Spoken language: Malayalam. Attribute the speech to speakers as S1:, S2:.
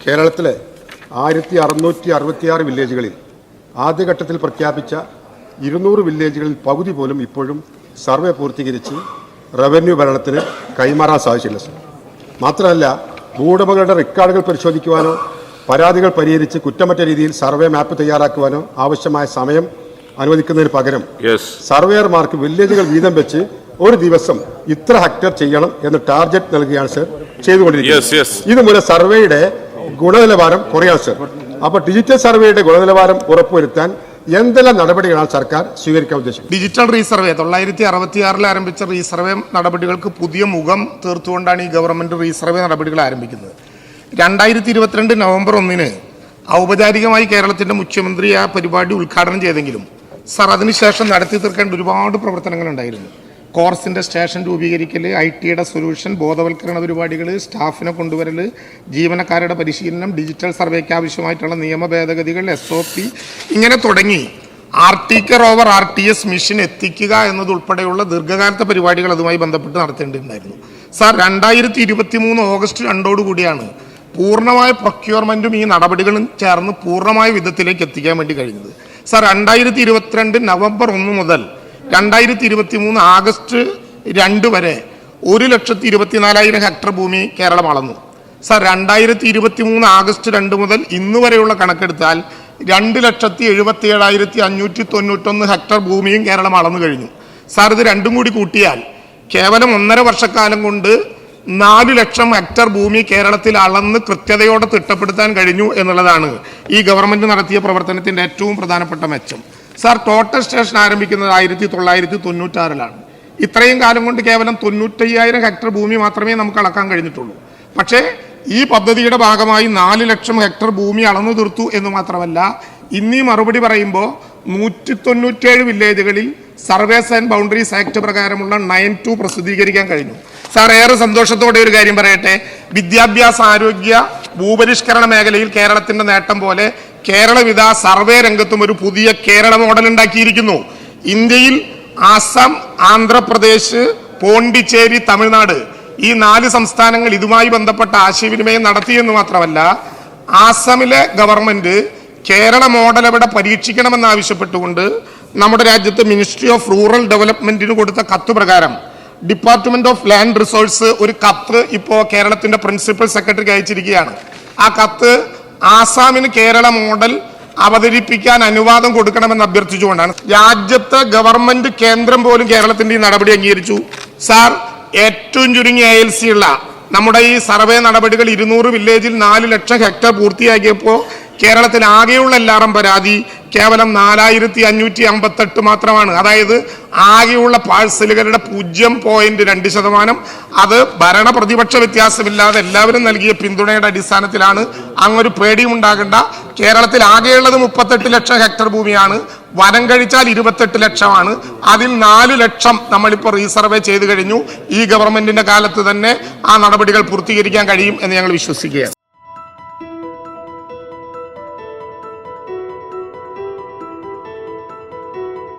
S1: കേരളത്തിലെ ആയിരത്തി അറുന്നൂറ്റി അറുപത്തിയാറ് വില്ലേജുകളിൽ ആദ്യഘട്ടത്തിൽ പ്രഖ്യാപിച്ച ഇരുന്നൂറ് വില്ലേജുകളിൽ പകുതി പോലും ഇപ്പോഴും സർവേ പൂർത്തീകരിച്ച് റവന്യൂ ഭരണത്തിന് കൈമാറാൻ സാധിച്ചില്ല സർ. മാത്രമല്ല ഭൂവുടമകളുടെ റെക്കോർഡുകൾ പരിശോധിക്കുവാനോ പരാതികൾ പരിഹരിച്ച് കുറ്റമറ്റ രീതിയിൽ സർവേ മാപ്പ് തയ്യാറാക്കുവാനോ ആവശ്യമായ സമയം അനുവദിക്കുന്നതിന് പകരം സർവേയർമാർക്ക് വില്ലേജുകൾ വീതം വെച്ച് ഒരു ദിവസം ഇത്ര ഹെക്ടർ ചെയ്യണം എന്ന് ടാർഗറ്റ് നൽകുകയാണ് സർ. ചെയ്തുകൊണ്ടിരിക്കുന്നത്. ഇതുമൂലം സർവേയുടെ ഗുണനിലവാരം കുറയാൻ സർ. അപ്പൊ ഡിജിറ്റൽ സർവേയുടെ ഗുണനിലവാരം ഉറപ്പുവരുത്താൻ എന്തെല്ലാം നടപടികളാണ് സർക്കാർ സ്വീകരിക്കാൻ ഉദ്ദേശിക്കുന്നത്?
S2: ഡിജിറ്റൽ റീസർവേ തൊള്ളായിരത്തി അറുപത്തിയാറിൽ ആരംഭിച്ച റീസർവേ നടപടികൾക്ക് പുതിയ മുഖം തീർത്തുകൊണ്ടാണ് ഈ ഗവൺമെന്റ് റീസർവേ നടപടികൾ ആരംഭിക്കുന്നത്. രണ്ടായിരത്തി ഇരുപത്തിരണ്ട് നവംബർ ഒന്നിന് ഔപചാരികമായി കേരളത്തിന്റെ മുഖ്യമന്ത്രി ആ പരിപാടി ഉദ്ഘാടനം ചെയ്തെങ്കിലും സർ അതിനുശേഷം നടത്തി തീർക്കേണ്ട ഒരുപാട് പ്രവർത്തനങ്ങൾ കോർസിന്റെ സ്റ്റേഷൻ രൂപീകരിക്കൽ ഐ ടിയുടെ സൊല്യൂഷൻ ബോധവൽക്കരണ പരിപാടികൾ സ്റ്റാഫിനെ കൊണ്ടുവരൽ ജീവനക്കാരുടെ പരിശീലനം ഡിജിറ്റൽ സർവേക്ക് ആവശ്യമായിട്ടുള്ള നിയമ ഭേദഗതികൾ എസ് ഒ പി ഇങ്ങനെ തുടങ്ങി. R T K over R T S mission എത്തിക്കുക എന്നതുൾപ്പെടെയുള്ള ദീർഘകാലത്തെ പരിപാടികൾ അതുമായി ബന്ധപ്പെട്ട് നടത്തേണ്ടിയിട്ടുണ്ടായിരുന്നു. സാർ രണ്ടായിരത്തി ഇരുപത്തി മൂന്ന് ഓഗസ്റ്റ് രണ്ടോടുകൂടിയാണ് പൂർണമായ പ്രൊക്യൂർമെന്റും ഈ നടപടികളും ചേർന്ന് പൂർണമായ വിധത്തിലേക്ക് എത്തിക്കാൻ വേണ്ടി കഴിഞ്ഞത്. സാർ രണ്ടായിരത്തി ഇരുപത്തിരണ്ട് നവംബർ ഒന്ന് മുതൽ രണ്ടായിരത്തി ഇരുപത്തി മൂന്ന് ആഗസ്റ്റ് രണ്ട് വരെ ഒരു ലക്ഷത്തി ഇരുപത്തിനാലായിരം ഹെക്ടർ ഭൂമി കേരളം അളന്നു. സർ രണ്ടായിരത്തി ഇരുപത്തി മൂന്ന് ആഗസ്റ്റ് രണ്ട് മുതൽ ഇന്ന് വരെയുള്ള കണക്കെടുത്താൽ രണ്ട് ലക്ഷത്തി എഴുപത്തി ഏഴായിരത്തി അഞ്ഞൂറ്റി തൊണ്ണൂറ്റൊന്ന് ഹെക്ടർ ഭൂമിയും കേരളം അളന്നു കഴിഞ്ഞു. സാർ ഇത് രണ്ടും കൂടി കൂട്ടിയാൽ കേവലം ഒന്നര വർഷക്കാലം കൊണ്ട് നാല് ലക്ഷം ഹെക്ടർ ഭൂമി കേരളത്തിൽ അളന്ന് കൃത്യതയോടെ തിട്ടപ്പെടുത്താൻ കഴിഞ്ഞു എന്നുള്ളതാണ് ഈ ഗവൺമെന്റ് നടത്തിയ പ്രവർത്തനത്തിന്റെ ഏറ്റവും പ്രധാനപ്പെട്ട മെച്ചം. സാർ ടോട്ടൽ സ്റ്റേഷൻ ആരംഭിക്കുന്നത് ആയിരത്തി തൊള്ളായിരത്തി തൊണ്ണൂറ്റാറിലാണ് ഇത്രയും കാലം കൊണ്ട് കേവലം തൊണ്ണൂറ്റയ്യായിരം ഹെക്ടർ ഭൂമി മാത്രമേ നമുക്ക് അളക്കാൻ കഴിഞ്ഞിട്ടുള്ളൂ. പക്ഷേ ഈ പദ്ധതിയുടെ ഭാഗമായി നാല് ലക്ഷം ഹെക്ടർ ഭൂമി അളന്നു തീർത്തു എന്ന് മാത്രമല്ല ഇന്നീ മറുപടി പറയുമ്പോൾ നൂറ്റി തൊണ്ണൂറ്റേഴ് വില്ലേജുകളിൽ സർവേസ് ആൻഡ് ബൗണ്ടറീസ് ആക്ട് പ്രകാരമുള്ള നയൻ ടു പ്രസിദ്ധീകരിക്കാൻ കഴിഞ്ഞു. സാർ ഏറെ സന്തോഷത്തോടെ ഒരു കാര്യം പറയട്ടെ. വിദ്യാഭ്യാസ ആരോഗ്യ ഭൂപരിഷ്കരണ മേഖലയിൽ കേരളത്തിന്റെ നേട്ടം പോലെ കേരളവിധ സർവേ രംഗത്തും ഒരു പുതിയ കേരള മോഡൽ ഉണ്ടാക്കിയിരിക്കുന്നു. ഇന്ത്യയിൽ ആസാം ആന്ധ്രാപ്രദേശ് പോണ്ടിച്ചേരി തമിഴ്നാട് ഈ നാല് സംസ്ഥാനങ്ങൾ ഇതുമായി ബന്ധപ്പെട്ട ആശയവിനിമയം നടത്തിയെന്ന് മാത്രമല്ല ആസാമിലെ ഗവൺമെന്റ് കേരള മോഡൽ അവിടെ പരീക്ഷിക്കണമെന്ന് ആവശ്യപ്പെട്ടുകൊണ്ട് നമ്മുടെ രാജ്യത്ത് മിനിസ്ട്രി ഓഫ് റൂറൽ ഡെവലപ്മെന്റിന് കൊടുത്ത കത്ത് പ്രകാരം ഡിപ്പാർട്ട്മെന്റ് ഓഫ് ലാൻഡ് റിസോഴ്സ് ഒരു കത്ത് ഇപ്പോൾ കേരളത്തിന്റെ പ്രിൻസിപ്പൽ സെക്രട്ടറിക്ക് അയച്ചിരിക്കുകയാണ്. ആ കത്ത് ആസാമിന് കേരള മോഡൽ അവതരിപ്പിക്കാൻ അനുവാദം കൊടുക്കണമെന്ന് അഭ്യർത്ഥിച്ചുകൊണ്ടാണ്. രാജ്യത്തെ ഗവൺമെന്റ് കേന്ദ്രം പോലും കേരളത്തിന്റെ ഈ നടപടി അംഗീകരിച്ചു. സാർ ഏറ്റവും ചുരുങ്ങിയ എ എൽ സി ഉള്ള നമ്മുടെ ഈ സർവേ നടപടികൾ ഇരുന്നൂറ് വില്ലേജിൽ നാല് ലക്ഷം ഹെക്ടർ പൂർത്തിയാക്കിയപ്പോൾ കേരളത്തിൽ ആകെയുള്ള എല്ലാവരും പരാതി. കേവലം നാലായിരത്തി അഞ്ഞൂറ്റി അമ്പത്തെട്ട് മാത്രമാണ്. അതായത് ആകെയുള്ള പാഴ്സലുകളുടെ പൂജ്യം പോയിന്റ് രണ്ട് ശതമാനം. അത് ഭരണ പ്രതിപക്ഷ വ്യത്യാസമില്ലാതെ എല്ലാവരും നൽകിയ പിന്തുണയുടെ അടിസ്ഥാനത്തിലാണ് അങ്ങൊരു പേടിയും ഉണ്ടാകേണ്ട. കേരളത്തിൽ ആകെയുള്ളത് മുപ്പത്തെട്ട് ലക്ഷം ഹെക്ടർ ഭൂമിയാണ്. വനം കഴിച്ചാൽ ഇരുപത്തെട്ട് ലക്ഷമാണ്. അതിൽ നാല് ലക്ഷം നമ്മളിപ്പോൾ റീസർവേ ചെയ്തു കഴിഞ്ഞു. ഈ ഗവൺമെന്റിന്റെ കാലത്ത് തന്നെ ആ നടപടികൾ പൂർത്തീകരിക്കാൻ കഴിയും എന്ന് ഞങ്ങൾ വിശ്വസിക്കുകയാണ്.